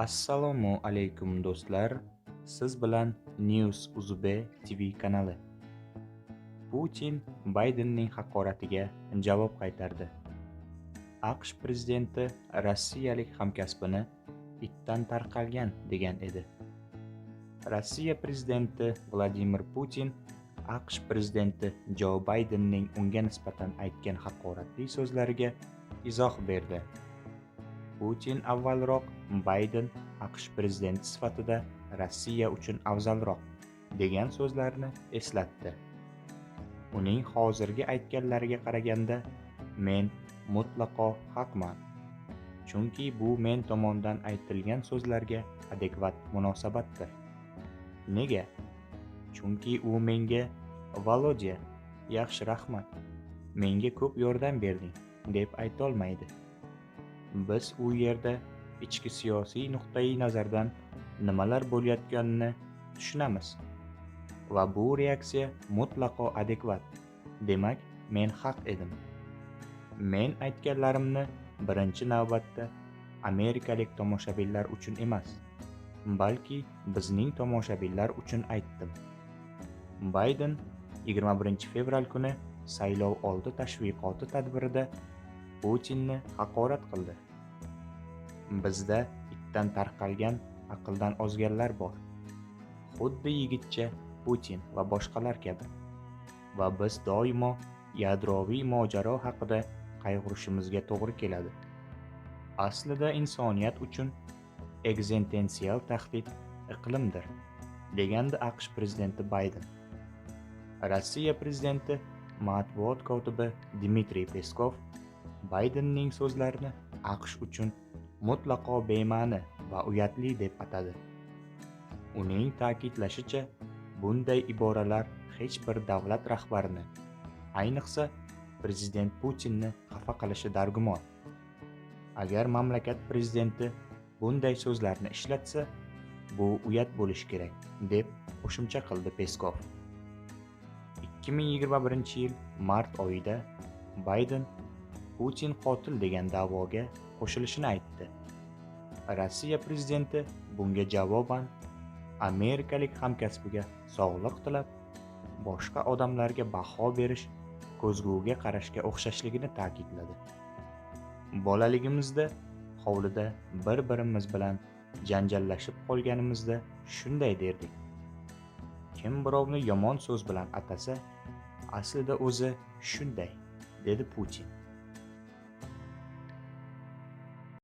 Assalomu alaykum do'stlar. Siz bilan News Uzbe TV kanali. Putin Baydenning haqoratiga javob qaytardi. AQSh prezidenti rossiyalik hamkasbini itdan tarqalgan degan edi. Rossiya prezidenti Vladimir Putin AQSh prezidenti Jo Baydenning unga nisbatan aytgan haqoratli so'zlariga izoh berdi. Putin avvalroq Bayden AQSh prezidenti sifatida Rossiya uchun afzalroq degan so'zlarni eslatdi. Uning hozirgi aytganlariga qaraganda, men mutlaqo haqman. Chunki bu men tomonidan aytilgan so'zlarga adekvat munosabatdir. Nega? Chunki u menga Volodya, yaxshi rahmat. Menga ko'p yordam berding deb aytolmaydi. Biz u yerda ichki siyosiy nuqtai nazardan nimalar bo'layotganini tushunamiz va bu reaksiya mutlaqo adekvat. Demak, men haq edim. Men aytganlarimni birinchi navbatda amerikalik tomoshabinlar uchun emas, balki bizning tomoshabinlar uchun aytdim. Bayden 21 fevral kuni saylov oldi tashviqoti tadbirida Putinni haqorat qildi. Bizda itdan tarqalgan aqldan ozganlar bor. Xuddi yigitcha Putin va boshqalar kabi. Va biz doimo yadroviy mojaro haqida qayg'urishimizga to'g'ri keladi. Aslida insoniyat uchun ekzistensial tahdid iqlimdir, degandi AQSh prezidenti Bayden. Rossiya prezidenti matbuot kotibi Dmitriy Peskov Baydenning so'zlarini AQSh uchun mutlaqo bema'ni va uyatli deb atadi. Uning ta'kidlashicha, bunday iboralar hech bir davlat rahbarini, ayniqsa prezident Putinni xafa qilishi dargumon. Agar mamlakat prezidenti bunday so'zlarni ishlatsa, bu uyat bo'lishi kerak, deb qo'shimcha qildi Peskov. 2021-yil mart oyida Bayden Putin qotil degan da'voga qo'shilishini aytdi. Rossiya prezidenti bunga javoban amerikalik hamkasbiga sog'liq tilab, boshqa odamlarga baho berish ko'zguga qarashga o'xshashligini ta'kidladi. Bolaligimizda hovlida bir-birimiz bilan janjallashib qolganimizda shunday derdik. Kim birovni yomon so'z bilan atasa, aslida o'zi shunday, dedi Putin.